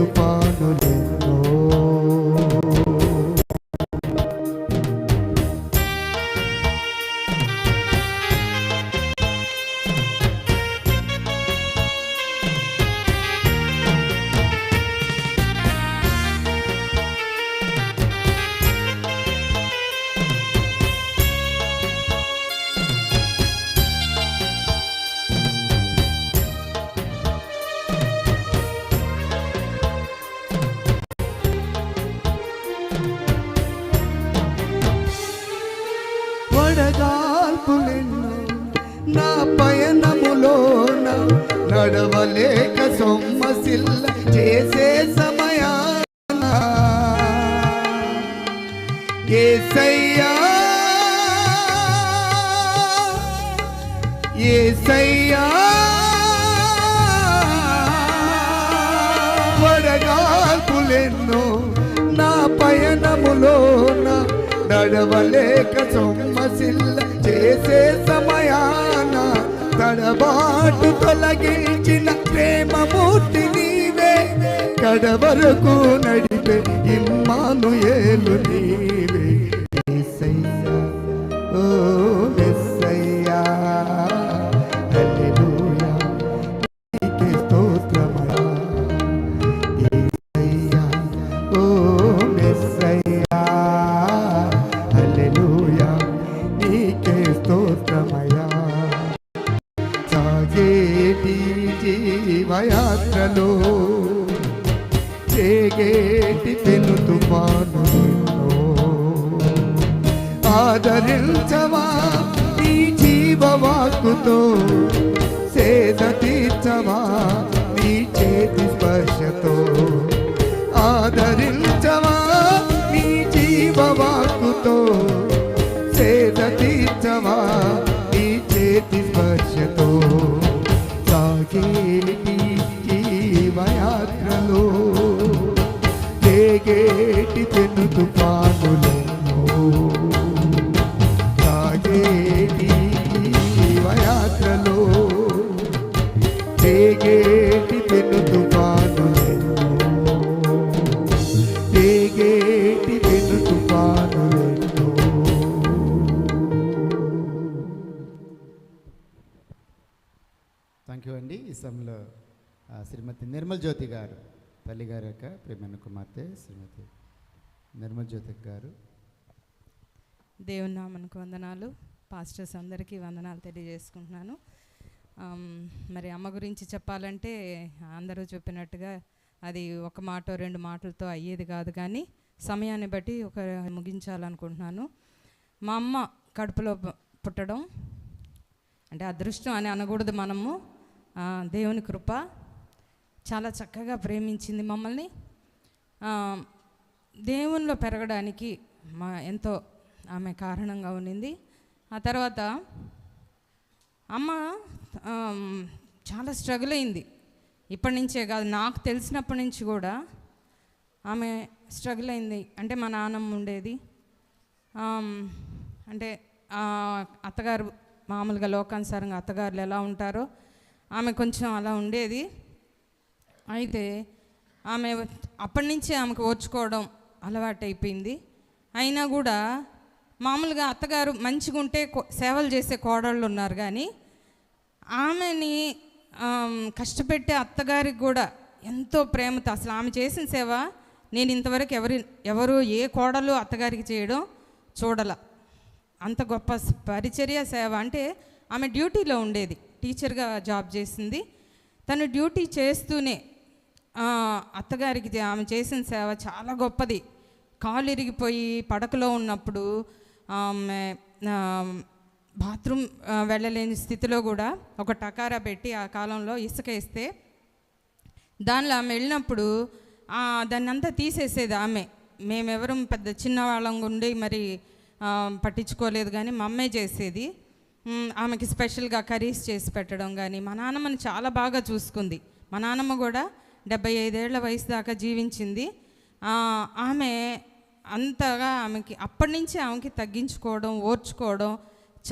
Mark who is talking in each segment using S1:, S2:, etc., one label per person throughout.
S1: do Pai. గడవలేక సొమ్మసిల్ల చేసే సమయాన. ఏసయ్యా ఏసయ్యా. వడగాల్పులెన్నో నా పయనములోన నడవలేక సొమ్మసిల్ల చేసే సమయాన. తడబా తడబాటు తొలగించిన ప్రేమమూర్తి నీవే. కడవరకు నడిపే ఇమ్మాను ఏలు నీవే. జీవయాత్రలో చేగేటి పెను తుఫాను ఆదరించవా నీ జీవవాకుతో సేద తీర్చవా నీ చేతి స్పర్శతో. ఆదరించవా నీ జీవవాకుతో సేద తీర్చవా తేగేటి తెను తుఫానులను తాగేటి జీవయాత్రలో తేగేటి తెను తుఫానులను తేగేటి తెను తుఫానులను
S2: థ్యాంక్ యూ అండి ఈ సమయంలో శ్రీమతి నిర్మల్ జ్యోతి గారు. తల్లిగారి యొక్క ప్రేమైన కుమార్తె శ్రీమతి నిర్మజ్యోతి గారు.
S3: దేవుని నామనకు వందనాలు. పాస్టర్స్ అందరికీ వందనాలు తెలియజేసుకుంటున్నాను. మరి అమ్మ గురించి చెప్పాలంటే అందరూ చెప్పినట్టుగా అది ఒక మాట రెండు మాటలతో అయ్యేది కాదు కానీ సమయాన్ని బట్టి ఒక ముగించాలనుకుంటున్నాను. మా అమ్మ కడుపులో పుట్టడం అంటే అదృష్టం అని అనకూడదు మనము. దేవుని కృప చాలా చక్కగా ప్రేమించింది మమ్మల్ని. దేవునిలో పెరగడానికి మా ఎంతో ఆమె కారణంగా ఉన్నింది. ఆ తర్వాత అమ్మ చాలా స్ట్రగుల్ అయింది. ఇప్పటి నుంచే కాదు నాకు తెలిసినప్పటి నుంచి కూడా ఆమె స్ట్రగుల్ అయింది. అంటే మా నాన్నమ్మ ఉండేది. అంటే అత్తగారు మామూలుగా లోకానుసారంగా అత్తగారులు ఎలా ఉంటారో ఆమె కొంచెం అలా ఉండేది. అయితే ఆమె అప్పటి నుంచి ఆమెకు ఓర్చుకోవడం అలవాటైపోయింది. అయినా కూడా మామూలుగా అత్తగారు మంచిగా ఉంటే కో- సేవలు చేసే కోడళ్ళు ఉన్నారు కానీ ఆమెని కష్టపెట్టే అత్తగారికి కూడా ఎంతో ప్రేమతో అసలు ఆమె చేసిన సేవ నేను ఇంతవరకు ఎవరి ఎవరు ఏ కోడలు అత్తగారికి చేయడం చూడల. అంత గొప్ప పరిచర్య సేవ అంటే ఆమె డ్యూటీలో ఉండేది. టీచర్గా జాబ్ చేసింది. తను డ్యూటీ చేస్తూనే అత్తగారికి ఆమె చేసిన సేవ చాలా గొప్పది. కాలు ఇరిగిపోయి పడకలో ఉన్నప్పుడు ఆమె బాత్రూమ్ వెళ్ళలేని స్థితిలో కూడా ఒక టకారా పెట్టి ఆ కాలంలో ఇసుక వేస్తే దానిలో ఆమె వెళ్ళినప్పుడు దాన్ని అంతా తీసేసేది ఆమె. మేమెవరం పెద్ద చిన్నవాళ్ళం ఉండి మరి పట్టించుకోలేదు కానీ మా అమ్మే చేసేది. ఆమెకి స్పెషల్గా కర్రీస్ చేసి పెట్టడం కానీ మా నాన్నమ్మని చాలా బాగా చూసుకుంది. మా నాన్నమ్మ కూడా డెబ్బై ఐదేళ్ళ వయసు దాకా జీవించింది. ఆమె అంతగా ఆమెకి అప్పటి నుంచి ఆమెకి తగ్గించుకోవడం ఓర్చుకోవడం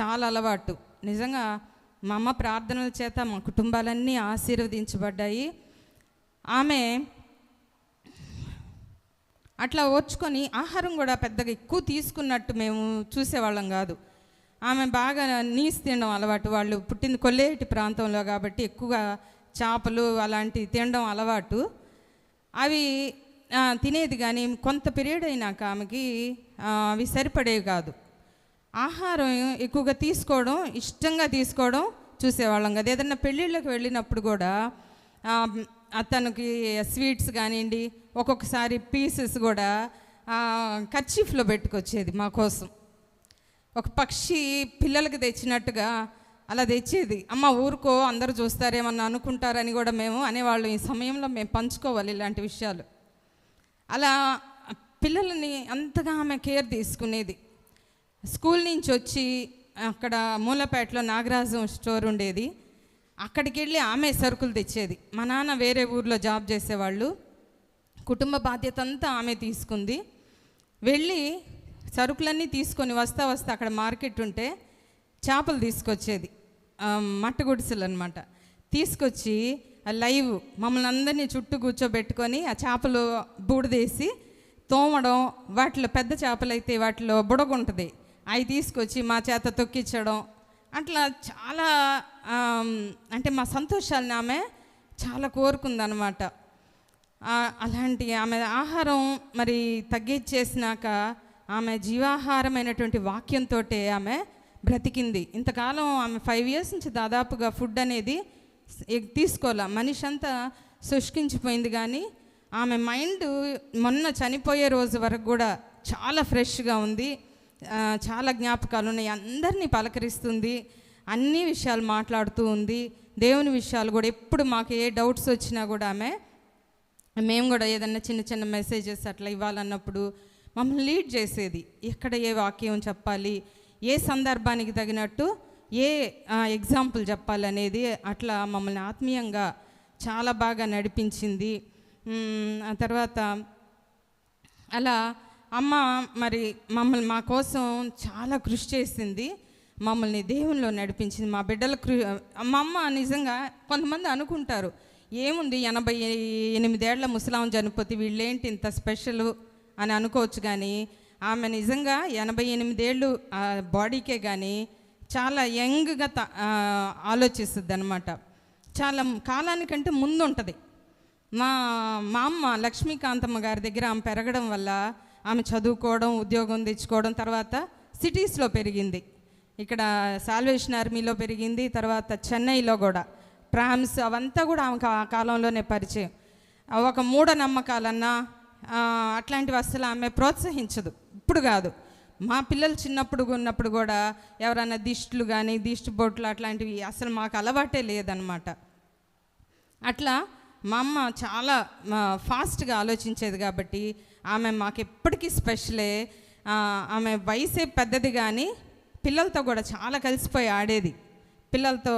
S3: చాలా అలవాటు. నిజంగా మా అమ్మ ప్రార్థనల చేత మా కుటుంబాలన్నీ ఆశీర్వదించబడ్డాయి. ఆమె అట్లా ఓర్చుకొని ఆహారం కూడా పెద్దగా ఎక్కువ తీసుకున్నట్టు మేము చూసేవాళ్ళం కాదు. ఆమె బాగా నీసు తినడం అలవాటు. వాళ్ళు పుట్టింది కొల్లేటి ప్రాంతంలో కాబట్టి ఎక్కువగా చేపలు అలాంటివి తినడం అలవాటు. అవి తినేది కానీ కొంత పీరియడ్ అయినాక ఆమెకి అవి సరిపడేవి కాదు. ఆహారం ఎక్కువగా తీసుకోవడం ఇష్టంగా తీసుకోవడం చూసేవాళ్ళం కదా. ఏదన్నా పెళ్ళిళ్ళకి వెళ్ళినప్పుడు కూడా అతనికి స్వీట్స్ కానివ్వండి ఒక్కొక్కసారి పీసెస్ కూడా కర్చీఫ్లో పెట్టుకొచ్చేది మా కోసం. ఒక పక్షి పిల్లలకి తెచ్చినట్టుగా అలా తెచ్చేది. అమ్మ ఊరుకో అందరూ చూస్తారేమన్నా అనుకుంటారని కూడా మేము అనేవాళ్ళు. ఈ సమయంలో మేము పంచుకోవాలి ఇలాంటి విషయాలు. అలా పిల్లలని అంతగా ఆమె కేర్ తీసుకునేది. స్కూల్ నుంచి వచ్చి అక్కడ మూలపేటలో నాగరాజం స్టోర్ ఉండేది. అక్కడికి వెళ్ళి ఆమె సరుకులు తెచ్చేది. మా నాన్న వేరే ఊర్లో జాబ్ చేసేవాళ్ళు. కుటుంబ బాధ్యత అంతా ఆమె తీసుకుంది. వెళ్ళి సరుకులన్నీ తీసుకొని వస్తా వస్తా అక్కడ మార్కెట్ ఉంటే చేపలు తీసుకొచ్చేది. మట్ట గుడిసెలు అనమాట తీసుకొచ్చి లైవ్ మమ్మల్ని అందరినీ చుట్టూ కూర్చోబెట్టుకొని ఆ చేపలు బూడిదేసి తోమడం వాటిలో పెద్ద చేపలు అయితే వాటిలో బుడగ ఉంటుంది అవి తీసుకొచ్చి మా చేత తొక్కించడం. అట్లా చాలా అంటే మా సంతోషాలని ఆమె చాలా కోరుకుందనమాట. అలాంటి ఆమె ఆహారం మరి తగ్గించేసినాక ఆమె జీవాహారమైనటువంటి వాక్యంతో ఆమె బ్రతికింది. ఇంతకాలం ఆమె ఫైవ్ ఇయర్స్ నుంచి దాదాపుగా ఫుడ్ అనేది తీసుకోలే. మనిషి అంతా శుష్కించిపోయింది కానీ ఆమె మైండ్ మొన్న చనిపోయే రోజు వరకు కూడా చాలా ఫ్రెష్గా ఉంది. చాలా జ్ఞాపకాలు ఉన్నాయి. అందరినీ పలకరిస్తుంది. అన్ని విషయాలు మాట్లాడుతూ ఉంది. దేవుని విషయాలు కూడా ఎప్పుడు మాకు ఏ డౌట్స్ వచ్చినా కూడా ఆమె మేము కూడా ఏదన్నా చిన్న చిన్న మెసేజెస్ అట్లా ఇవ్వాలన్నప్పుడు మమ్మల్ని లీడ్ చేసేది. ఎక్కడ ఏ వాక్యం చెప్పాలి? ఏ సందర్భానికి తగినట్టు ఏ ఎగ్జాంపుల్ చెప్పాలనేది అట్లా మమ్మల్ని ఆత్మీయంగా చాలా బాగా నడిపించింది. ఆ తర్వాత అలా అమ్మ మరి మమ్మల్ని మా కోసం చాలా కృషి చేసింది. మమ్మల్ని దేవునిలో నడిపించింది. మా బిడ్డల కృ మా అమ్మ నిజంగా కొంతమంది అనుకుంటారు ఏముంది ఎనభై ఎనిమిదేళ్ళ ముసలాం చనిపోతే వీళ్ళేంటి ఇంత స్పెషల్ అని అనుకోవచ్చు కానీ ఆమె నిజంగా ఎనభై ఎనిమిదేళ్ళు బాడీకే కానీ చాలా యంగ్గా త ఆలోచిస్తుంది అనమాట చాలా కాలానికంటే ముందు ఉంటుంది మా మా అమ్మ లక్ష్మీకాంతమ్మ గారి దగ్గర ఆమె పెరగడం వల్ల ఆమె చదువుకోవడం ఉద్యోగం తెచ్చుకోవడం తర్వాత సిటీస్లో పెరిగింది. ఇక్కడ సాల్వేషన్ ఆర్మీలో పెరిగింది తర్వాత చెన్నైలో కూడా. ప్రామ్స్ అవంతా కూడా ఆమెకు ఆ కాలంలోనే పరిచయం. ఒక మూఢనమ్మకాలన్నా ఆ, అట్లాంటివి అస్సలు ఆమె ప్రోత్సహించదు. ఇప్పుడు కాదు. మా పిల్లలు చిన్నప్పుడు ఉన్నప్పుడు కూడా ఎవరైనా దిష్టులు కానీ దిష్టి బొట్లు అట్లాంటివి అసలు మాకు అలవాటే లేదనమాట అట్లా మా అమ్మ చాలా ఫాస్ట్గా ఆలోచించేది కాబట్టి ఆమె మాకు ఎప్పటికీ స్పెషలే ఆమె వయసే పెద్దది కానీ పిల్లలతో కూడా చాలా కలిసిపోయి ఆడేది. పిల్లలతో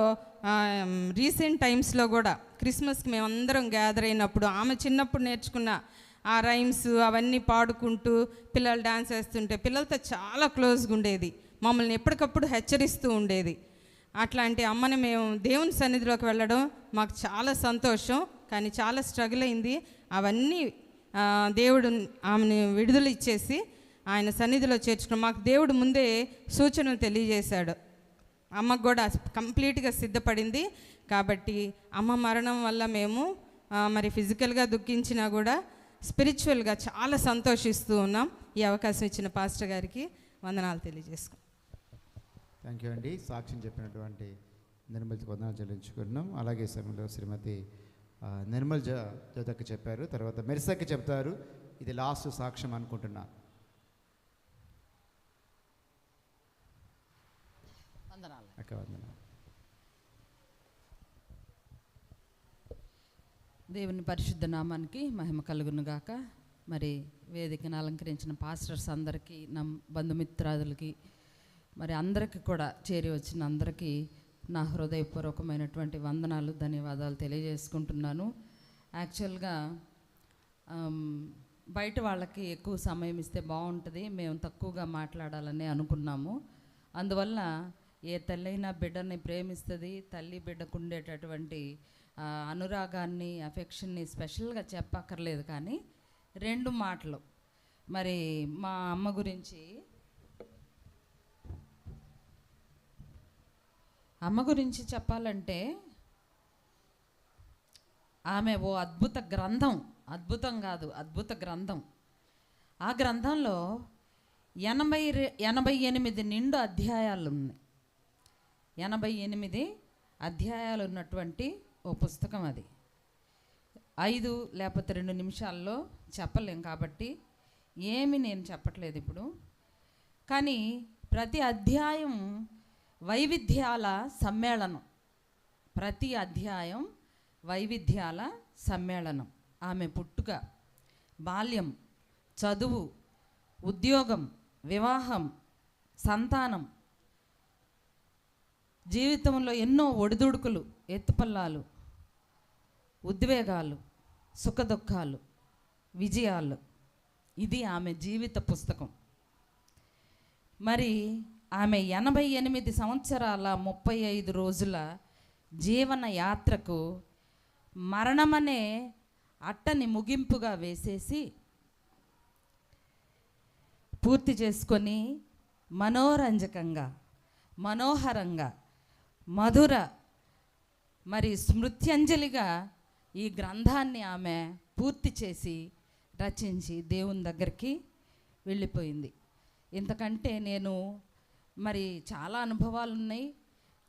S3: రీసెంట్ టైమ్స్లో కూడా క్రిస్మస్కి మేమందరం గ్యాదర్ అయినప్పుడు ఆమె చిన్నప్పుడు నేర్చుకున్న ఆ రైమ్స్ అవన్నీ పాడుకుంటూ పిల్లలు డాన్స్ వేస్తుంటే పిల్లలతో చాలా క్లోజ్గా ఉండేది. మమ్మల్ని ఎప్పటికప్పుడు హెచ్చరిస్తూ ఉండేది. అట్లాంటి అమ్మని మేము దేవుని సన్నిధిలోకి వెళ్ళడం మాకు చాలా సంతోషం కానీ చాలా స్ట్రగుల్ అయింది. అవన్నీ దేవుడు ఆమెను విడుదల ఇచ్చేసి ఆయన సన్నిధిలో చేర్చుకున్నాం మాకు దేవుడు ముందే సూచనలు తెలియజేశాడు. అమ్మకు కూడా కంప్లీట్గా సిద్ధపడింది. కాబట్టి అమ్మ మరణం వల్ల మేము మరి ఫిజికల్గా దుఃఖించినా కూడా స్పిరిచువల్గా చాలా సంతోషిస్తూ ఉన్నాం. ఈ అవకాశం ఇచ్చిన పాస్టర్ గారికి వందనాలు తెలియజేసుకున్నాం
S2: థ్యాంక్ యూ అండి. సాక్ష్యం చెప్పినటువంటి నిర్మల్ వందనాలు చెల్లించుకున్నాం అలాగే ఈ సమయంలో శ్రీమతి నిర్మల్ జ జోతక్క చెప్పారు. తర్వాత మెరిసక్క చెప్తారు. ఇది లాస్ట్ సాక్ష్యం అనుకుంటున్నా.
S4: వందనాలు.
S2: అక్క వందనాలు.
S4: దేవుని పరిశుద్ధ నామానికి మహిమ కలుగునుగాక. మరి వేదికను అలంకరించిన పాస్టర్స్ అందరికీ నా బంధుమిత్రాదులకి మరి అందరికీ కూడా చేరి వచ్చిన అందరికీ నా హృదయపూర్వకమైనటువంటి వందనాలు ధన్యవాదాలు తెలియజేసుకుంటున్నాను. యాక్చువల్గా బయట వాళ్ళకి ఎక్కువ సమయం ఇస్తే బాగుంటుంది మేము తక్కువగా మాట్లాడాలని అనుకున్నాము. అందువల్ల ఏ తల్లైనా బిడ్డని ప్రేమిస్తుంది తల్లి బిడ్డకు ఉండేటటువంటి అనురాగాన్ని అఫెక్షన్ని స్పెషల్గా చెప్పక్కర్లేదు కానీ రెండు మాటలు. మరి మా అమ్మ గురించి. అమ్మ గురించి చెప్పాలంటే ఆమె ఓ అద్భుత గ్రంథం అద్భుతం కాదు అద్భుత గ్రంథం. ఆ గ్రంథంలో ఎనభై రె- ఎనభై ఎనిమిది నిండు అధ్యాయాలు ఉన్నాయి. ఎనభై ఎనిమిది అధ్యాయాలు ఉన్నటువంటి ఓ పుస్తకం అది. ఐదు లేకపోతే రెండు నిమిషాల్లో చెప్పలేం కాబట్టి ఏమి నేను చెప్పట్లేదు ఇప్పుడు. కానీ ప్రతి అధ్యాయం వైవిధ్యాల సమ్మేళనం. ప్రతి అధ్యాయం వైవిధ్యాల సమ్మేళనం. ఆమె పుట్టుక బాల్యం చదువు ఉద్యోగం వివాహం సంతానం జీవితంలో ఎన్నో ఒడిదుడుకులు ఎత్తుపల్లాలు ఉద్వేగాలు సుఖదుఖాలు విజయాలు. ఇది ఆమె జీవిత పుస్తకం. మరి ఆమె ఎనభై ఎనిమిది సంవత్సరాల ముప్పై ఐదు రోజుల జీవన యాత్రకు మరణమనే అట్టని ముగింపుగా వేసేసి పూర్తి చేసుకొని మనోరంజకంగా మనోహరంగా మధుర మరి స్మృత్యంజలిగా ఈ గ్రంథాన్ని ఆమె పూర్తి చేసి రచించి దేవుని దగ్గరికి వెళ్ళిపోయింది. ఇంతకంటే నేను మరి చాలా అనుభవాలు ఉన్నాయి.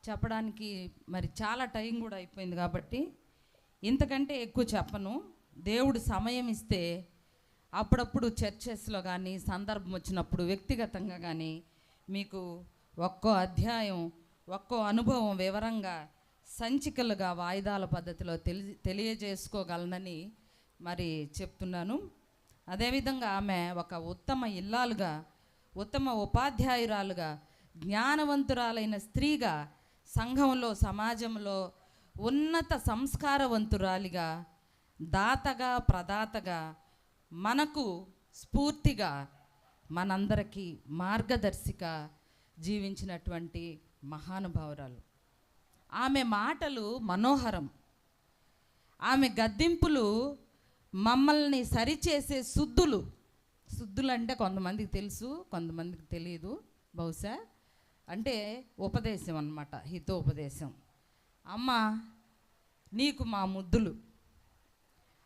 S4: చెప్పడానికి మరి చాలా టైం కూడా అయిపోయింది కాబట్టి ఇంతకంటే ఎక్కువ చెప్పను. దేవుడు సమయం ఇస్తే అప్పుడప్పుడు చర్చెస్లో కానీ సందర్భం వచ్చినప్పుడు వ్యక్తిగతంగా కానీ మీకు ఒక్కో అధ్యాయం ఒక్కో అనుభవం వివరంగా సంచికలుగా వాయిదాల పద్ధతిలో తెలి తెలియజేసుకోగలనని మరి చెప్తున్నాను. అదేవిధంగా ఆమె ఒక ఉత్తమ ఇల్లాలుగా ఉత్తమ ఉపాధ్యాయురాలుగా జ్ఞానవంతురాలైన స్త్రీగా సంఘంలో సమాజంలో ఉన్నత సంస్కారవంతురాలిగా దాతగా ప్రదాతగా మనకు స్ఫూర్తిగా మనందరికీ మార్గదర్శిక జీవించినటువంటి మహానుభావురాలు. ఆమె మాటలు మనోహరం. ఆమె గద్దింపులు మమ్మల్ని సరిచేసే శుద్ధులు. శుద్ధులు అంటే కొంతమందికి తెలుసు కొంతమందికి తెలియదు బహుశా. అంటే ఉపదేశం అన్నమాట హితోపదేశం. అమ్మ నీకు మా ముద్దులు.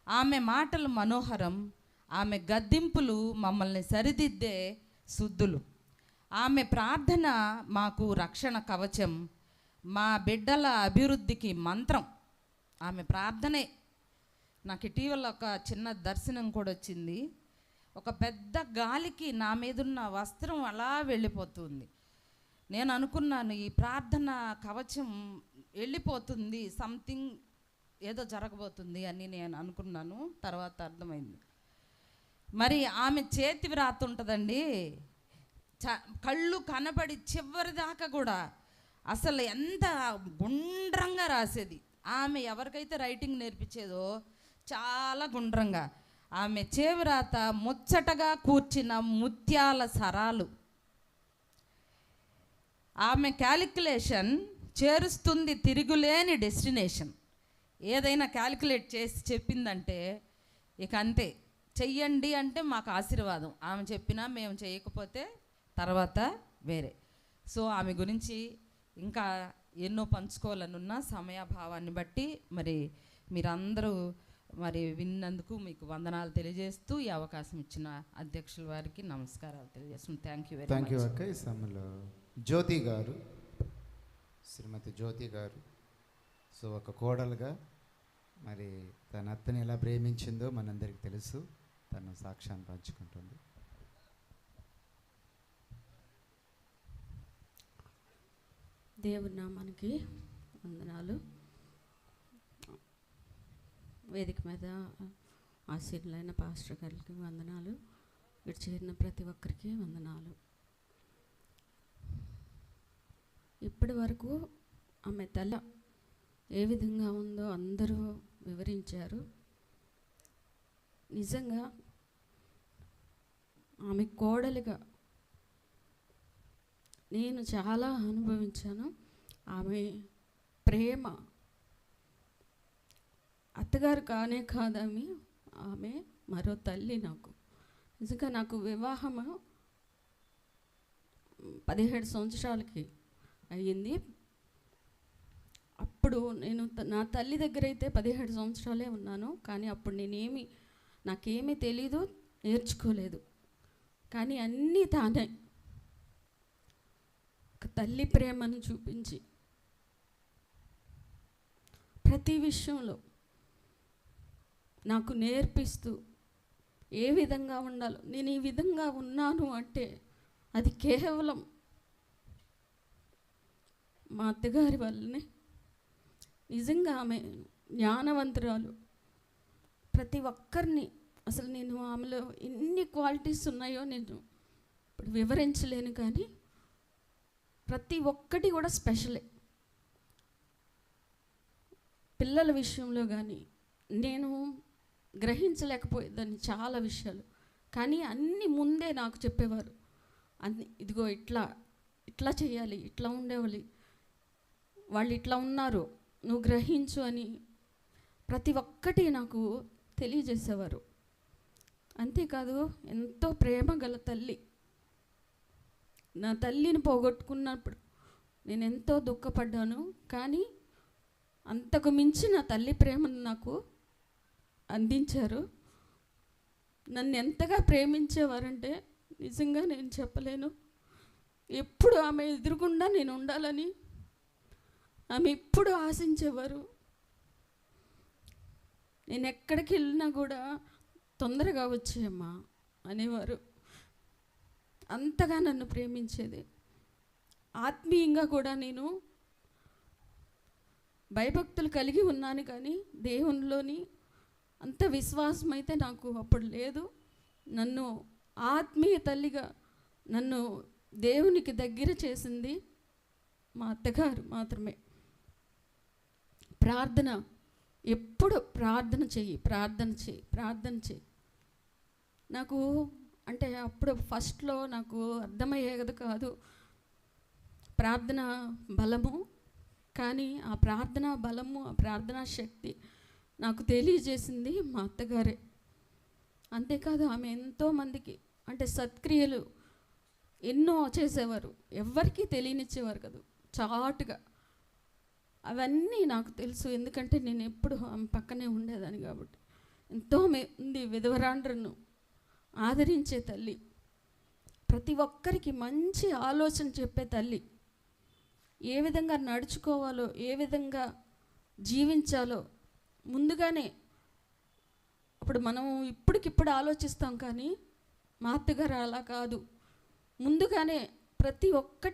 S4: ఆమె మాటలు మనోహరం ఆమె గద్దింపులు మమ్మల్ని సరిదిద్దే శుద్ధులు. ఆమె ప్రార్థన మాకు రక్షణ కవచం మా బిడ్డల అభివృద్ధికి మంత్రం. ఆమె ప్రార్థనే. నాకు ఇటీవల ఒక చిన్న దర్శనం కూడా వచ్చింది. ఒక పెద్ద గాలికి నా మీదున్న వస్త్రం అలా వెళ్ళిపోతుంది. నేను అనుకున్నాను ఈ ప్రార్థన కవచం వెళ్ళిపోతుంది సంథింగ్ ఏదో జరగబోతుంది అని నేను అనుకున్నాను. తర్వాత అర్థమైంది. మరి ఆమె చేతి వ్రాత ఉంటుందండి చ కళ్ళు కనబడి చివరి దాకా కూడా అసలు ఎంత గుండ్రంగా రాసేది. ఆమె ఎవరికైతే రైటింగ్ నేర్పించేదో చాలా గుండ్రంగా. ఆమె చేవిరాత ముచ్చటగా కూర్చిన ముత్యాల సరాలు. ఆమె క్యాలిక్యులేషన్ చేరుస్తుంది తిరుగులేని డెస్టినేషన్. ఏదైనా క్యాలిక్యులేట్ చేసి చెప్పిందంటే ఇక అంతే. చెయ్యండి అంటే మాకు ఆశీర్వాదం. ఆమె చెప్పినా మేము చేయకపోతే తర్వాత వేరే. సో ఆమె గురించి ఇంకా ఎన్నో పంచుకోవాలనున్న సమయాభావాన్ని బట్టి మరి మీరందరూ మరి విన్నందుకు మీకు వందనాలు తెలియజేస్తూ ఈ అవకాశం ఇచ్చిన అధ్యక్షుల వారికి నమస్కారాలు తెలియజేస్తున్నాను thank you very
S2: thank you అక్క. ఈ సమయంలో జ్యోతి గారు శ్రీమతి జ్యోతి గారు. సో ఒక కోడలుగా మరి తన అత్తని ఎలా ప్రేమించిందో మనందరికీ తెలుసు. తను సాక్ష్యాన్ని పంచుకుంటుంది.
S5: దేవుని నామానికి వందనాలు. వేదిక మీద ఆశీనులైన పాస్టర్ గారికి వందనాలు. ఇక్కడ చేరిన ప్రతి ఒక్కరికి వందనాలు. ఇప్పటి వరకు ఆమె తల ఏ విధంగా ఉందో అందరూ వివరించారు. నిజంగా ఆమె కోడలిగా నేను చాలా అనుభవించాను. ఆమె ప్రేమ. అత్తగారు కానే కాదామె ఆమె మరో తల్లి నాకు. నిజంగా నాకు వివాహము పదిహేడు సంవత్సరాలకి అయ్యింది. అప్పుడు నేను త- నా తల్లి దగ్గర అయితే పదిహేడు సంవత్సరాలే ఉన్నాను. కానీ అప్పుడు నేనేమి నాకేమీ తెలీదు నేర్చుకోలేదు. కానీ అన్నీ తానే. ఒక తల్లి ప్రేమను చూపించి ప్రతి విషయంలో నాకు నేర్పిస్తూ ఏ విధంగా ఉండాలో నేను ఈ విధంగా ఉన్నాను అంటే అది కేవలం మా అత్తగారి వల్లనే. నిజంగా ఆమె జ్ఞానవంతురాలు. ప్రతి ఒక్కరిని అసలు నేను ఆమెలో ఎన్ని క్వాలిటీస్ ఉన్నాయో నేను ఇప్పుడు వివరించలేను కానీ ప్రతి ఒక్కటి కూడా స్పెషలే. పిల్లల విషయంలో కానీ నేను గ్రహించలేకపోయేదాన్ని చాలా విషయాలు. కానీ అన్నీ ముందే నాకు చెప్పేవారు. అన్ని ఇదిగో ఇట్లా ఇట్లా చేయాలి ఇట్లా ఉండేవాళ్ళు వాళ్ళు ఇట్లా ఉన్నారు నువ్వు గ్రహించు అని ప్రతి ఒక్కటి నాకు తెలియజేసేవారు. అంతేకాదు ఎంతో ప్రేమ గల తల్లి. నా తల్లిని పోగొట్టుకున్నప్పుడు నేను ఎంతో దుఃఖపడ్డాను కానీ అంతకు మించి నా తల్లి ప్రేమను నాకు అందించారు. నన్ను ఎంతగా ప్రేమించేవారంటే నిజంగా నేను చెప్పలేను. ఎప్పుడు ఆమె ఎదురుగుండా నేను ఉండాలని ఆమె ఎప్పుడు ఆశించేవారు. నేను ఎక్కడికి వెళ్ళినా కూడా తొందరగా వచ్చేయమ్మా అనేవారు. అంతగా నన్ను ప్రేమించేది. ఆత్మీయంగా కూడా నేను భయభక్తులు కలిగి ఉన్నాను కానీ దేవునిలోని అంత విశ్వాసం అయితే నాకు అప్పుడు లేదు. నన్ను ఆత్మీయ తల్లిగా నన్ను దేవునికి దగ్గర చేసింది మా అత్తగారు మాత్రమే. ప్రార్థన ఎప్పుడు ప్రార్థన చెయ్యి ప్రార్థన చెయ్యి ప్రార్థన చెయ్యి. నాకు అంటే అప్పుడు ఫస్ట్లో నాకు అర్థమయ్యేది కాదు. ప్రార్థన బలము కానీ ఆ ప్రార్థనా బలము ఆ ప్రార్థనా శక్తి నాకు తెలియజేసింది మా అత్తగారే. అంతేకాదు ఆమె ఎంతోమందికి అంటే సత్క్రియలు ఎన్నో చేసేవారు. ఎవ్వరికీ తెలియనిచ్చేవారు కదా చాటుగా. అవన్నీ నాకు తెలుసు ఎందుకంటే నేను ఎప్పుడు ఆమె పక్కనే ఉండేదాన్ని కాబట్టి. ఎంతో మంది విధవరాండ్రను. ఆదరించే తల్లి. ప్రతి ఒక్కరికి మంచి ఆలోచన చెప్పే తల్లి. ఏ విధంగా నడుచుకోవాలో ఏ విధంగా జీవించాలో ముందుగానే అప్పుడు మనం ఇప్పటికిప్పుడు ఆలోచిస్తాం కానీ మా అత్తగారు అలా కాదు. ముందుగానే ప్రతి ఒక్కటి